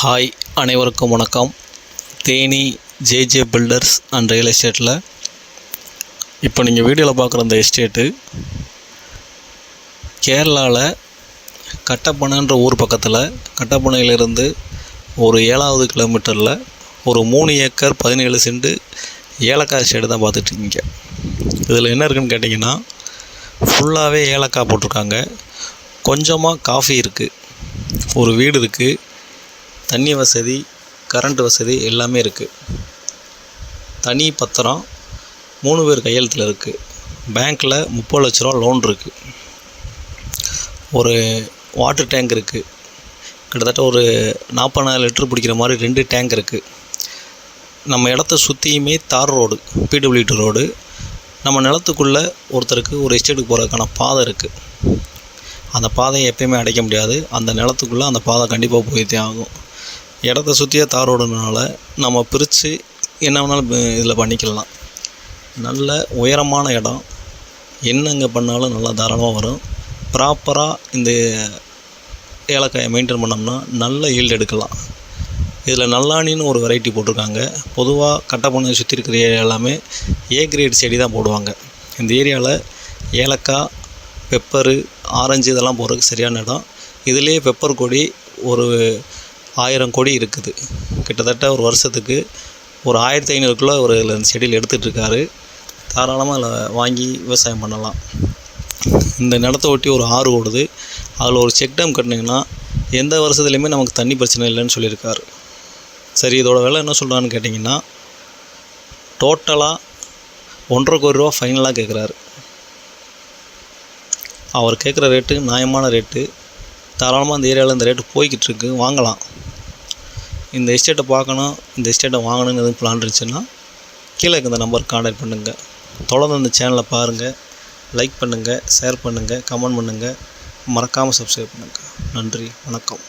Hi அனைவருக்கும் வணக்கம். Theni JJ builders and real எஸ்டேட்டில் இப்போ நீங்கள் வீடியோவில் பார்க்குற இந்த எஸ்டேட்டு கேரளாவில் கட்டப்பனைன்ற ஊர் பக்கத்தில் கட்டப்பனையிலிருந்து ஒரு ஏழாவது கிலோமீட்டரில் ஒரு மூணு ஏக்கர் பதினேழு சென்ட் ஏலக்காய் எஸ்டேட்டு தான் பார்த்துட்ருக்கீங்க. இதில் என்ன இருக்குன்னு கேட்டிங்கன்னா ஃபுல்லாகவே ஏலக்காய் போட்டிருக்காங்க. கொஞ்சமாக காஃபி இருக்குது ஒரு வீடு இருக்குது தண்ணி வசதி கரண்ட் வசதி எல்லாமே இருக்குது தனி பத்திரம் மூணு பேர் கையெழுத்தில் இருக்குது பேங்க்கில் முப்பது லட்ச ரூபா லோன் இருக்குது ஒரு வாட்டர் டேங்க் இருக்குது கிட்டத்தட்ட ஒரு நாற்பதாயிரம் லிட்டர் பிடிக்கிற மாதிரி ரெண்டு டேங்க் இருக்குது நம்ம இடத்த சுற்றியுமே தார் ரோடு பிடபிள்யூடி ரோடு. நம்ம நிலத்துக்குள்ளே ஒருத்தருக்கு ஒரு எஸ்டேட்டுக்கு போகிறதுக்கான பாதை இருக்குது அந்த பாதையை எப்பயுமே அடைக்க முடியாது. அந்த நிலத்துக்குள்ளே அந்த பாதை கண்டிப்பாக போய்த்தே ஆகும். இடத்த சுற்றியே தார் ரோடுனால நம்ம பிரித்து என்ன வேணாலும் இதில் பண்ணிக்கலாம். நல்ல உயரமான இடம். என்னங்க பண்ணாலும் நல்லா தாராளமாக வரும். ப்ராப்பராக இந்த ஏலக்காயை மெயின்டைன் பண்ணோம்னா நல்ல ஈல்டு எடுக்கலாம். இதில் நல்லாணின்னு ஒரு வெரைட்டி போட்டிருக்காங்க. பொதுவாக கட்டப்பண்ணை சுற்றி இருக்கிற ஏரியா எல்லாமே ஏ கிரேட் செடி தான் போடுவாங்க. இந்த ஏரியாவில் ஏலக்காய் பெப்பரு ஆரஞ்சு இதெல்லாம் போடுறதுக்கு சரியான இடம். இதுலேயே பெப்பர் கொடி ஒரு ஆயிரம் கொடி இருக்குது. கிட்டத்தட்ட ஒரு வருஷத்துக்கு ஒரு ஆயிரத்தி ஐநூறுக்குள்ளே ஒரு இதில் செடியில் எடுத்துகிட்ருக்காரு தாராளமாக அதில் வாங்கி விவசாயம் பண்ணலாம். இந்த நிலத்த ஒட்டி ஒரு ஆறு ஓடுது. அதில் ஒரு செக் டேம் கட்டினீங்கன்னா எந்த வருஷத்துலையுமே நமக்கு தண்ணி பிரச்சனை இல்லைன்னு சொல்லியிருக்காரு. சரி இதோட விலை என்ன சொல்கிறான்னு கேட்டிங்கன்னா டோட்டலாக ஒன்றரை கோடி ரூபா ஃபைனலாக கேட்குறாரு அவர் கேட்குற ரேட்டு நியாயமான ரேட்டு தாராளமாக அந்த ஏரியாவில் இந்த ரேட்டு போய்கிட்டு இருக்கு. வாங்கலாம். இந்த எஸ்டேட்டை பார்க்கணும் இந்த எஸ்டேட்டை வாங்கணும்னு எதுவும் பிளான் இருந்துச்சுன்னா கீழே இருக்க இந்த நம்பருக்கு காண்டாக்ட் பண்ணுங்கள் தொடர்ந்து இந்த சேனலை பாருங்கள் லைக் பண்ணுங்கள் ஷேர் பண்ணுங்கள் கமெண்ட் பண்ணுங்கள் மறக்காமல் சப்ஸ்கிரைப் பண்ணுங்கள் நன்றி வணக்கம்.